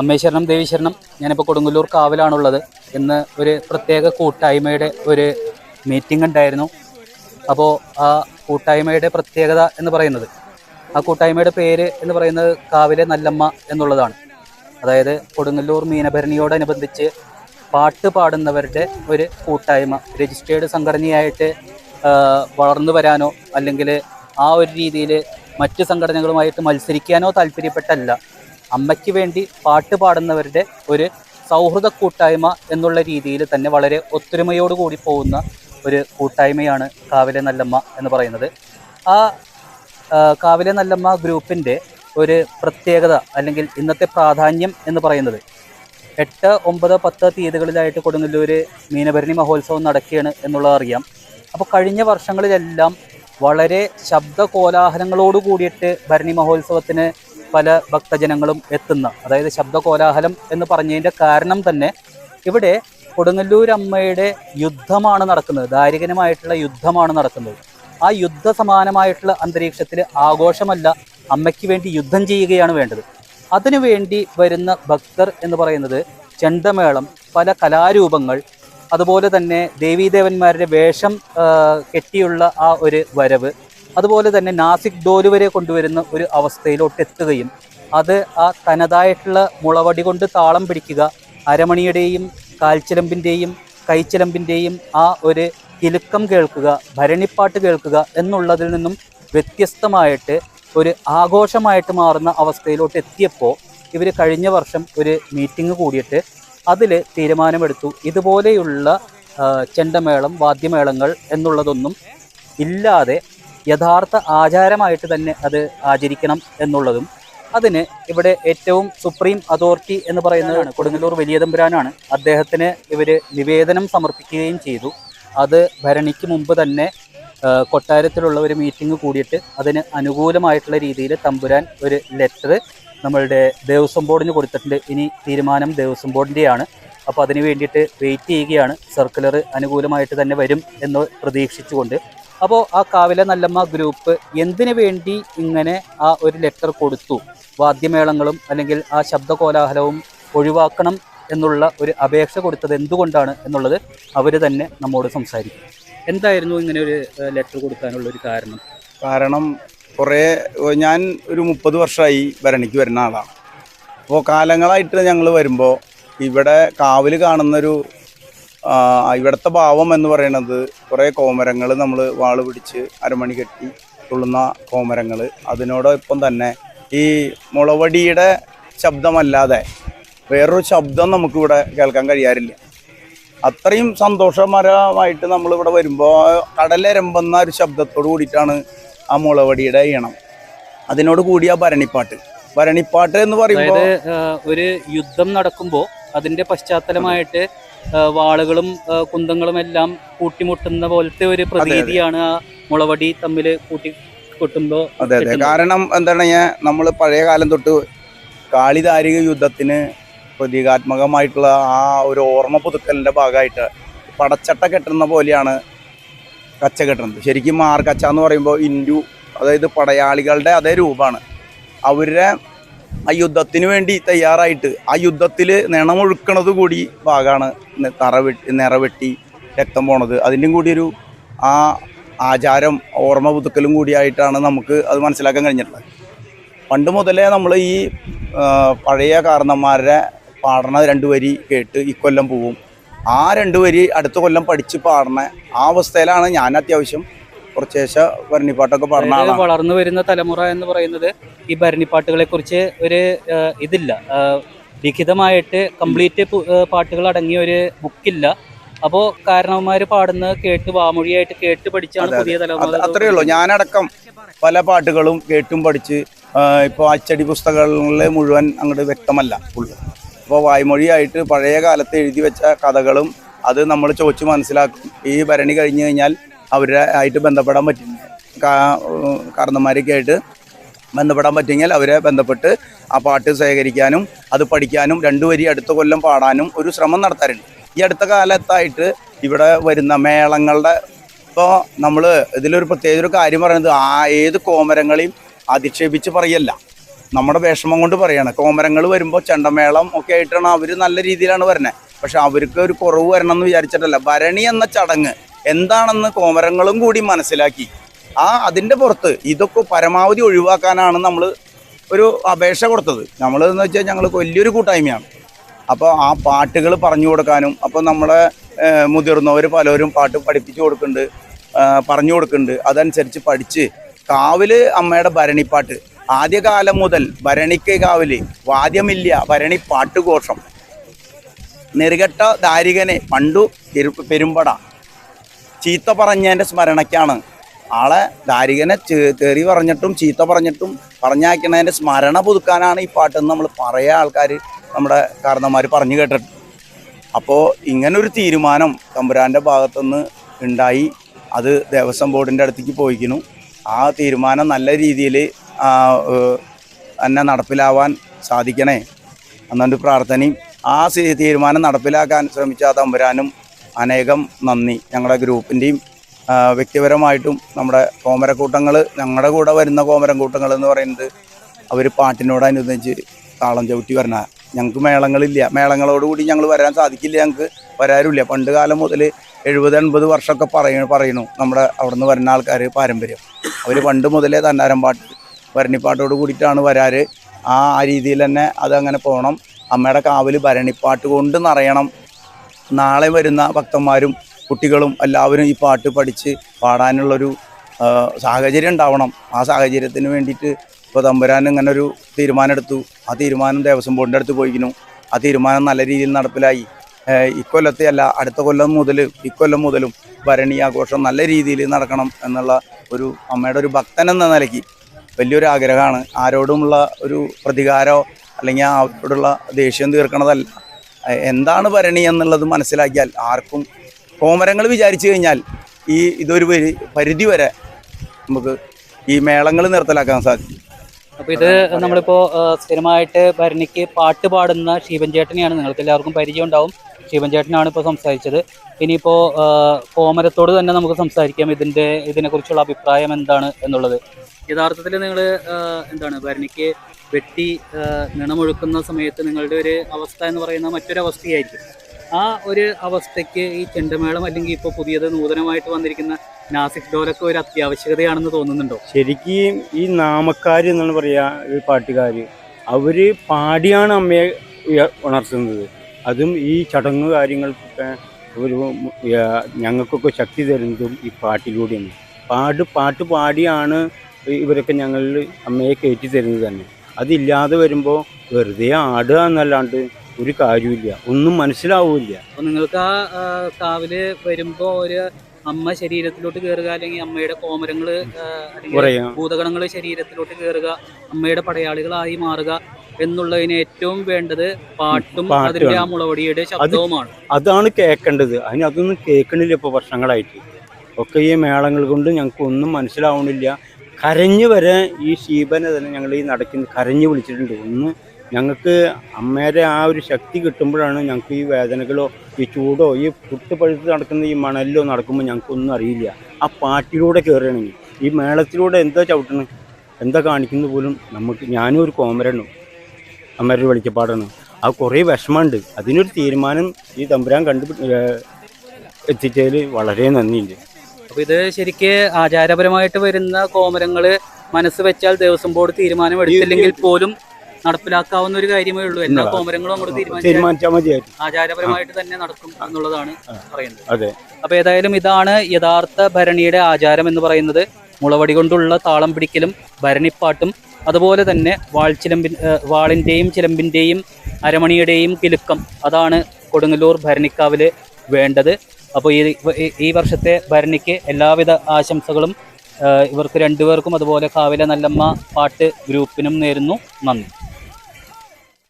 അമ്മേശ്വരണം ദേവീശ്വരണം ഞാനിപ്പോൾ കൊടുങ്ങല്ലൂർ കാവിലാണുള്ളത്. ഇന്ന് ഒരു പ്രത്യേക കൂട്ടായ്മയുടെ ഒരു മീറ്റിംഗ് ഉണ്ടായിരുന്നു. അപ്പോൾ ആ കൂട്ടായ്മയുടെ പ്രത്യേകത എന്ന് പറയുന്നത് ആ കൂട്ടായ്മയുടെ പേര് എന്ന് പറയുന്നത് കാവിലെ നല്ലമ്മ എന്നുള്ളതാണ്. അതായത് കൊടുങ്ങല്ലൂർ മീനഭരണിയോടനുബന്ധിച്ച് പാട്ട് പാടുന്നവരുടെ ഒരു കൂട്ടായ്മ രജിസ്റ്റേർഡ് സംഘടനയായിട്ട് വളർന്നു വരാനോ അല്ലെങ്കിൽ ആ ഒരു രീതിയിൽ മറ്റ് സംഘടനകളുമായിട്ട് മത്സരിക്കാനോ താല്പര്യപ്പെട്ടല്ല. അമ്മയ്ക്ക് വേണ്ടി പാട്ട് പാടുന്നവരുടെ ഒരു സൗഹൃദ കൂട്ടായ്മ എന്നുള്ള രീതിയിൽ തന്നെ വളരെ ഒത്തൊരുമയോട് കൂടി പോകുന്ന ഒരു കൂട്ടായ്മയാണ് കാവിലെ നല്ലമ്മ എന്ന് പറയുന്നത്. ആ, കാവിലെ നല്ലമ്മ ഗ്രൂപ്പിന്റെ ഒരു പ്രത്യേകത അല്ലെങ്കിൽ ഇന്നത്തെ പ്രാധാന്യം എന്ന് പറയുന്നത് എട്ട് ഒമ്പത് പത്ത് തീയതികളിലായിട്ട് കൊടുങ്ങല്ലൂർ മീനഭരണി മഹോത്സവം നടക്കുകയാണ് എന്നുള്ളത് അറിയാം. അപ്പോൾ കഴിഞ്ഞ വർഷങ്ങളിലെല്ലാം വളരെ ശബ്ദ കോലാഹലങ്ങളോട് കൂടിയിട്ട് ഭരണി മഹോത്സവത്തിന് പല ഭക്തജനങ്ങളും എത്തുന്ന അതായത് ശബ്ദ കോലാഹലം എന്ന് പറഞ്ഞതിന്റെ കാരണം തന്നെ ഇവിടെ കൊടുങ്ങല്ലൂർ അമ്മയുടെ യുദ്ധമാണ് നടക്കുന്നത് ദാരികനമായിട്ടുള്ള യുദ്ധമാണ് നടക്കുന്നത്. ആ യുദ്ധ സമാനമായിട്ടുള്ള അന്തരീക്ഷത്തിൽ ആഘോഷമല്ല അമ്മയ്ക്ക് വേണ്ടി യുദ്ധം ചെയ്യുകയാണ് വേണ്ടത്. അതിനുവേണ്ടി വരുന്ന ഭക്തർ എന്ന് പറയുന്നത് ചെണ്ടമേളം പല കലാരൂപങ്ങൾ അതുപോലെ തന്നെ ദേവീദേവന്മാരുടെ വേഷം കെട്ടിയുള്ള ആ ഒരു വരവ് അതുപോലെ തന്നെ നാസിക് ഡോൽ വരെ കൊണ്ടുവരുന്ന ഒരു അവസ്ഥയിലോട്ട് എത്തുകയും അത് ആ തനതായിട്ടുള്ള മുളവടി കൊണ്ട് താളം പിടിക്കുക അരമണിയുടെയും കാൽച്ചിലമ്പിന്റെയും കൈച്ചിലമ്പിന്റെയും ആ ഒരു കിലുക്കം കേൾക്കുക ഭരണിപ്പാട്ട് കേൾക്കുക എന്നുള്ളതിൽ നിന്നും വ്യത്യസ്തമായിട്ട് ഒരു ആഘോഷമായിട്ട് മാറുന്ന അവസ്ഥയിലോട്ട് എത്തിയപ്പോൾ ഇവർ കഴിഞ്ഞ വർഷം ഒരു മീറ്റിംഗ് കൂടിയിട്ട് അതിൽ തീരുമാനമെടുത്തു. ഇതുപോലെയുള്ള ചെണ്ടമേളം വാദ്യമേളങ്ങൾ എന്നുള്ളതൊന്നും ഇല്ലാതെ യഥാർത്ഥ ആചാരമായിട്ട് തന്നെ അത് ആചരിക്കണം എന്നുള്ളതും അതിന് ഇവിടെ ഏറ്റവും സുപ്രീം അതോറിറ്റി എന്ന് പറയുന്നതാണ് കൊടുങ്ങല്ലൂർ വലിയതമ്പുരാനാണ് അദ്ദേഹത്തിന് ഇവർ നിവേദനം സമർപ്പിക്കുകയും ചെയ്തു. അത് ഭരണിക്ക് മുമ്പ് തന്നെ കൊട്ടാരത്തിലുള്ള ഒരു മീറ്റിംഗ് കൂടിയിട്ട് അതിന് അനുകൂലമായിട്ടുള്ള രീതിയിൽ തമ്പുരാൻ ഒരു ലെറ്റർ നമ്മളുടെ ദേവസ്വം ബോർഡിന് കൊടുത്തിട്ടുണ്ട്. ഇനി തീരുമാനം ദേവസ്വം ബോർഡിന്റെയാണ് അപ്പോൾ അതിന് വേണ്ടിയിട്ട് വെയിറ്റ് ചെയ്യുകയാണ്. സർക്കുലർ അനുകൂലമായിട്ട് തന്നെ വരും എന്ന് പ്രതീക്ഷിച്ചുകൊണ്ട് അപ്പോൾ ആ കാവിലെ നല്ലമ്മ ഗ്രൂപ്പ് എന്തിനു വേണ്ടി ഇങ്ങനെ ആ ഒരു ലെറ്റർ കൊടുത്തു? വാദ്യമേളങ്ങളും അല്ലെങ്കിൽ ആ ശബ്ദ കോലാഹലവും ഒഴിവാക്കണം എന്നുള്ള ഒരു അപേക്ഷ കൊടുത്തത് എന്തുകൊണ്ടാണ് എന്നുള്ളത് അവർ തന്നെ നമ്മോട് സംസാരിക്കും. എന്തായിരുന്നു ഇങ്ങനെ ഒരു ലെറ്റർ കൊടുക്കാനുള്ള ഒരു കാരണം? കാരണം കുറേ ഞാൻ ഒരു മുപ്പത് വർഷമായി ഭരണിക്ക് വരുന്ന ആളാണ്. അപ്പോൾ കാലങ്ങളായിട്ട് ഞങ്ങൾ വരുമ്പോൾ ഇവിടെ കാവിൽ കാണുന്നൊരു ഇവിടുത്തെ ഭാവം എന്ന് പറയുന്നത് കുറേ കോമരങ്ങൾ നമ്മൾ വാൾ പിടിച്ച് അരമണി കെട്ടി തുള്ളുന്ന കോമരങ്ങൾ. അതിനോടൊപ്പം തന്നെ ഈ മുളവടിയുടെ ശബ്ദമല്ലാതെ വേറൊരു ശബ്ദം നമുക്കിവിടെ കേൾക്കാൻ കഴിയാറില്ല. അത്രയും സന്തോഷകരമായിട്ട് നമ്മളിവിടെ വരുമ്പോൾ കടലരമ്പെന്ന ഒരു ശബ്ദത്തോട് കൂടിയിട്ടാണ് ആ മുളവടിയുടെ ഈണം. അതിനോട് കൂടിയ ഭരണിപ്പാട്ട്. ഭരണിപ്പാട്ട് എന്ന് പറയുമ്പോൾ ഒരു യുദ്ധം നടക്കുമ്പോൾ അതിന്റെ പശ്ചാത്തലമായിട്ട് വാളുകളും കുന്തങ്ങളും എല്ലാം കൂട്ടിമുട്ടുന്ന പോലത്തെ ഒരു പ്രതീതിയാണ് ആ മുളവടി തമ്മിൽ കൂട്ടി കൊട്ടുമ്പോൾ അതെ അതെ. കാരണം എന്താണ് ഞാൻ നമ്മൾ പഴയ കാലം തൊട്ട് കാളിദാരിക യുദ്ധത്തിന് പ്രതീകാത്മകമായിട്ടുള്ള ആ ഒരു ഓർമ്മ പുതുക്കലിന്റെ ഭാഗമായിട്ട് പടച്ചട്ട കെട്ടുന്ന പോലെയാണ് കച്ച കെട്ടുന്നത്. ശരിക്കും മാർക്കച്ച എന്ന് പറയുമ്പോൾ ഇന്ത്യു അതായത് പടയാളികളുടെ അതേ രൂപമാണ്. അവരുടെ ആ യുദ്ധത്തിന് വേണ്ടി തയ്യാറായിട്ട് ആ യുദ്ധത്തിൽ നിണമൊഴുക്കണത് കൂടി ഭാഗമാണ് തറവെട്ടി തറ വെട്ടി നിറവെട്ടി രക്തം പോണത്. അതിന്റെയും ഒരു ആ ആചാരം ഓർമ്മ പുതുക്കലും കൂടിയായിട്ടാണ് നമുക്ക് അത് മനസ്സിലാക്കാൻ കഴിഞ്ഞിട്ടുള്ളത്. പണ്ട് മുതലേ നമ്മൾ ഈ പഴയ കാരണന്മാരുടെ പാടണ രണ്ട് വരി കേട്ട് ഇക്കൊല്ലം പോവും. ആ രണ്ട് വരി അടുത്ത കൊല്ലം പഠിച്ച് പാടണ ആ അവസ്ഥയിലാണ് ഞാൻ അത്യാവശ്യം കുറച്ചേശ ഭരണിപ്പാട്ടൊക്കെ പറഞ്ഞാൽ ആളാണ്. വളർന്നു വരുന്ന തലമുറ എന്ന് പറയുന്നത് ഈ ഭരണിപ്പാട്ടുകളെ കുറിച്ച് ഒരു ഇതില്ല. ലിഖിതമായിട്ട് കംപ്ലീറ്റ് പാട്ടുകൾ അടങ്ങിയ ഒരു ബുക്കില്ല. അപ്പോ കാരണവന്മാർ പാടുന്ന കേട്ട് വാമൊഴിയായിട്ട് കേട്ട് പഠിച്ചാണ് പുതിയ തലമുറ അത്രയേ ഉള്ളൂ. ഞാനടക്കം പല പാട്ടുകളും കേട്ടും പഠിച്ച് ഇപ്പോൾ അച്ചടി പുസ്തകങ്ങളിലെ മുഴുവൻ അങ്ങോട്ട് വ്യക്തമല്ല ഉള്ളു അപ്പോൾ വായ്മൊഴിയായിട്ട് പഴയ കാലത്ത് എഴുതി വെച്ച കഥകളും അത് നമ്മൾ ചോദിച്ച് മനസ്സിലാക്കും. ഈ ഭരണി കഴിഞ്ഞു കഴിഞ്ഞാൽ അവരെ ആയിട്ട് ബന്ധപ്പെടാൻ പറ്റും കാരണന്മാരൊക്കെ ആയിട്ട് ബന്ധപ്പെടാൻ പറ്റിയെങ്കിൽ അവരെ ബന്ധപ്പെട്ട് ആ പാട്ട് ശേഖരിക്കാനും അത് പഠിക്കാനും രണ്ടു വരി അടുത്ത കൊല്ലം പാടാനും ഒരു ശ്രമം നടത്താറുണ്ട്. ഈ അടുത്ത കാലത്തായിട്ട് ഇവിടെ വരുന്ന മേളങ്ങളുടെ ഇപ്പോൾ നമ്മൾ ഇതിലൊരു പ്രത്യേക ഒരു കാര്യം പറയുന്നത് ആ ഏത് കോമരങ്ങളെയും അധിക്ഷേപിച്ച് പറയല്ല. നമ്മുടെ വിഷമം കൊണ്ട് പറയാണ്. കോമരങ്ങൾ വരുമ്പോൾ ചെണ്ടമേളം ഒക്കെ ആയിട്ടാണ് അവർ നല്ല രീതിയിലാണ് വരുന്നത് പക്ഷെ അവർക്ക് ഒരു കുറവ് വരണം എന്ന് വിചാരിച്ചിട്ടല്ല. ഭരണി എന്ന ചടങ്ങ് എന്താണെന്ന് കോമരങ്ങളും കൂടി മനസ്സിലാക്കി. ആ അതിന്റെ പുറത്ത് ഇതൊക്കെ പരമാവധി ഒഴിവാക്കാനാണ് നമ്മൾ ഒരു അപേക്ഷ കൊടുത്തത്. നമ്മൾ എന്ന് വെച്ചാൽ ഞങ്ങൾ വലിയൊരു കൂട്ടായ്മയാണ്. അപ്പോൾ ആ പാട്ടുകൾ പറഞ്ഞു കൊടുക്കാനും അപ്പോൾ നമ്മളെ മുതിർന്നവർ പലരും പാട്ട് പഠിപ്പിച്ചു കൊടുക്കുന്നുണ്ട് പറഞ്ഞു കൊടുക്കുന്നുണ്ട് അതനുസരിച്ച് പഠിച്ച് കാവിൽ അമ്മയുടെ ഭരണിപ്പാട്ട്. ആദ്യകാലം മുതൽ ഭരണിക്ക് കാവിൽ വാദ്യമില്ല ഭരണി പാട്ടുഘോഷം. നെറുകെട്ട ദാരികനെ പണ്ടു പെരു- പെരുമ്പട. ചീത്ത പറഞ്ഞതിന്റെ സ്മരണയ്ക്കാണ്. ആളെ ദാരികനെ തെറി പറഞ്ഞിട്ടും ചീത്ത പറഞ്ഞിട്ടും പറഞ്ഞയക്കണതിന്റെ സ്മരണ പുതുക്കാനാണ് ഈ പാട്ടെന്ന് നമ്മൾ പറയാ ആൾക്കാർ നമ്മുടെ കാരണന്മാർ പറഞ്ഞു കേട്ടിട്ട്. അപ്പോൾ ഇങ്ങനൊരു തീരുമാനം തമ്പുരാന്റെ ഭാഗത്തുനിന്ന് ഉണ്ടായി. അത് ദേവസ്വം ബോർഡിന്റെ അടുത്തേക്ക് പോയിക്കുന്നു. ആ തീരുമാനം നല്ല രീതിയിൽ തന്നെ നടപ്പിലാവാൻ സാധിക്കണേ. എന്നൊരു പ്രാർത്ഥനയും ആ തീരുമാനം നടപ്പിലാക്കാൻ ശ്രമിച്ച തമ്പുരാനും അനേകം നന്ദി. ഞങ്ങളുടെ ഗ്രൂപ്പിന്റെയും വ്യക്തിപരമായിട്ടും നമ്മുടെ കോമരക്കൂട്ടങ്ങൾ ഞങ്ങളുടെ കൂടെ വരുന്ന കോമരക്കൂട്ടങ്ങൾ എന്ന് പറയുന്നത് അവർ പാട്ടിനോടനുബന്ധിച്ച് താളം ചവിട്ടി വരണ ഞങ്ങൾക്ക് മേളങ്ങളില്ല. മേളങ്ങളോടുകൂടി ഞങ്ങൾ വരാൻ സാധിക്കില്ല ഞങ്ങൾക്ക് വരാറില്ല പണ്ട് കാലം മുതൽ എഴുപത് എൺപത് വർഷമൊക്കെ പറയ പറയണു നമ്മുടെ അവിടെ നിന്ന് വരുന്ന ആൾക്കാർ പാരമ്പര്യം. അവർ പണ്ട് മുതലേ തന്നാരം പാട്ട് ഭരണിപ്പാട്ടോട് കൂടിയിട്ടാണ് വരാറ്. ആ രീതിയിൽ തന്നെ അതങ്ങനെ പോകണം അമ്മയുടെ കാവിൽ ഭരണിപ്പാട്ട് കൊണ്ട് നിറയണം. നാളെ വരുന്ന ഭക്തന്മാരും കുട്ടികളും എല്ലാവരും ഈ പാട്ട് പഠിച്ച് പാടാനുള്ളൊരു സാഹചര്യം ഉണ്ടാവണം. ആ സാഹചര്യത്തിന് വേണ്ടിയിട്ട് ഇപ്പോൾ തമ്പുരാൻ ഇങ്ങനെ ഒരു തീരുമാനം എടുത്തു ആ തീരുമാനം ദേവസ്വം ബോർഡിന്റെ അടുത്ത് പോയിക്കുന്നു ആ തീരുമാനം നല്ല രീതിയിൽ നടപ്പിലായി. ഇക്കൊല്ലത്തെ അല്ല അടുത്ത കൊല്ലം മുതൽ ഇക്കൊല്ലം മുതലും ഭരണി ആഘോഷം നല്ല രീതിയിൽ നടക്കണം എന്നുള്ള ഒരു അമ്മയുടെ ഒരു ഭക്തൻ എന്ന നിലയ്ക്ക് വലിയൊരു ആഗ്രഹമാണ്. ആരോടുമുള്ള ഒരു പ്രതികാരമോ അല്ലെങ്കിൽ അവരോടുള്ള ദേഷ്യം തീർക്കണതല്ല. എന്താണ് ഭരണി എന്നുള്ളത് മനസ്സിലാക്കിയാൽ ആർക്കും കോമരങ്ങൾ വിചാരിച്ചു കഴിഞ്ഞാൽ ഈ ഇതൊരു പരിധി വരെ നമുക്ക് ഈ മേളങ്ങൾ നിർത്തലാക്കാൻ സാധിക്കും. അപ്പോൾ ഇത് നമ്മളിപ്പോ ആ, സ്ഥിരമായിട്ട് ഭരണിക്ക് പാട്ട് പാടുന്ന ശിവൻ ചേട്ടനെയാണ് നിങ്ങൾക്ക് എല്ലാവർക്കും പരിചയം ഉണ്ടാവും. ശിവൻ ചേട്ടനാണ് ഇപ്പോൾ സംസാരിച്ചത്. ഇനിയിപ്പോ ആ, കോമരത്തോട് തന്നെ നമുക്ക് സംസാരിക്കാം ഇതിന്റെ ഇതിനെക്കുറിച്ചുള്ള അഭിപ്രായം എന്താണ് എന്നുള്ളത്. യഥാർത്ഥത്തിൽ നിങ്ങൾ എന്താണ് ഭരണിക്ക് വെട്ടി നിണമൊഴുക്കുന്ന സമയത്ത് നിങ്ങളുടെ ഒരു അവസ്ഥ എന്ന് പറയുന്ന മറ്റൊരു അവസ്ഥയായിരിക്കും. ആ ഒരു അവസ്ഥയ്ക്ക് ഈ ചെണ്ടമേളം അല്ലെങ്കിൽ ഇപ്പോൾ പുതിയത് നൂതനമായിട്ട് വന്നിരിക്കുന്ന നാസിക് ഡോലൊക്കെ ഒരു അത്യാവശ്യകതയാണെന്ന് തോന്നുന്നുണ്ടോ? ശരിക്കും ഈ നാമക്കാർ എന്നാണ് പറയുക ഈ പാട്ടുകാർ അവർ പാടിയാണ് അമ്മയെ ഉണർത്തുന്നത്. അതും ഈ ചടങ്ങ് കാര്യങ്ങൾക്കൊക്കെ ഒരു ഞങ്ങൾക്കൊക്കെ ശക്തി തരുന്നതും ഈ പാട്ടിലൂടെയാണ്. പാട്ട് പാട്ട് പാടിയാണ് ഇവരൊക്കെ ഞങ്ങളിൽ അമ്മയെ കയറ്റി തരുന്നത് തന്നെ. അതില്ലാതെ വരുമ്പോൾ വെറുതെ ആടുക എന്നല്ലാണ്ട് ഒരു കാര്യമില്ല ഒന്നും മനസ്സിലാവില്ല. നിങ്ങൾക്ക് ആ കാവിൽ വരുമ്പോ ഒരു അമ്മ ശരീരത്തിലോട്ട് കയറുക അല്ലെങ്കിൽ അമ്മയുടെ കോമരങ്ങൾ ഭൂതഗണങ്ങൾ ശരീരത്തിലോട്ട് കയറുക അമ്മയുടെ പടയാളികളായി മാറുക എന്നുള്ളതിന് ഏറ്റവും വേണ്ടത് പാട്ടും. അതിന്റെ ആ മുളവടിയുടെ ശബ്ദവുമാണ്. അതാണ് കേൾക്കേണ്ടത് അതിന് അതൊന്നും കേൾക്കണില്ല ഇപ്പോൾ വർഷങ്ങളായിട്ട് ഒക്കെ ഈ മേളങ്ങൾ കൊണ്ട് ഞങ്ങൾക്ക് ഒന്നും മനസ്സിലാവണില്ല. കരഞ്ഞു വരെ ഈ ശീബനെ തന്നെ ഞങ്ങൾ ഈ നടക്കുന്ന കരഞ്ഞു വിളിച്ചിട്ടുണ്ട്. ഒന്ന് ഞങ്ങൾക്ക് അമ്മയുടെ ആ ഒരു ശക്തി കിട്ടുമ്പോഴാണ് ഞങ്ങൾക്ക് ഈ വേദനകളോ ഈ ചൂടോ ഈ പുട്ട് പഴുത്ത് നടക്കുന്ന ഈ മണലിലോ നടക്കുമ്പോൾ ഞങ്ങൾക്കൊന്നും അറിയില്ല. ആ പാട്ടിലൂടെ കയറുകയാണെങ്കിൽ ഈ മേളത്തിലൂടെ എന്താ ചവിട്ടണം? എന്താ കാണിക്കുന്നത് പോലും നമുക്ക് ഞാനും ഒരു കോമരണ്ണു അമ്മയുടെ വെളിച്ചപ്പാടാണ്. ആ കുറേ വിഷമമുണ്ട്. അതിനൊരു തീരുമാനം ഈ തമ്പുരാൻ കണ്ടു എത്തിച്ചതിൽ വളരെ നന്ദിയുണ്ട്. അപ്പൊ ഇത് ശരിക്ക് ആചാരപരമായിട്ട് വരുന്ന കോമരങ്ങൾ മനസ്സ് വെച്ചാൽ ദേവസ്വം ബോർഡ് തീരുമാനം എടുത്തില്ലെങ്കിൽ പോലും നടപ്പിലാക്കാവുന്ന ഒരു കാര്യമേ ഉള്ളൂ. എല്ലാ കോമരങ്ങളും അങ്ങോട്ട് തീരുമാനിച്ചാൽ മതി ആചാരപരമായിട്ട് തന്നെ നടക്കും എന്നുള്ളതാണ് പറയുന്നത്. അതെ. അപ്പൊ ഏതായാലും ഇതാണ് യഥാർത്ഥ ഭരണിയുടെ ആചാരം എന്ന് പറയുന്നത്. മുളവടി കൊണ്ടുള്ള താളം പിടിക്കലും ഭരണിപ്പാട്ടും അതുപോലെ തന്നെ വാൾച്ചിലമ്പിൻ ഏഹ് വാളിന്റെയും ചിലമ്പിന്റെയും അരമണിയുടെയും കിലുക്കം. അതാണ് കൊടുങ്ങല്ലൂർ ഭരണിക്കാവിൽ വേണ്ടത്. അപ്പോൾ ഈ ഈ- വർഷത്തെ ഭരണിക്ക് എല്ലാവിധ ആശംസകളും ഇവർക്ക് രണ്ടുപേർക്കും അതുപോലെ കാവിലെ നല്ലമ്മ പാട്ട് ഗ്രൂപ്പിനും നേരുന്നു. നന്ദി.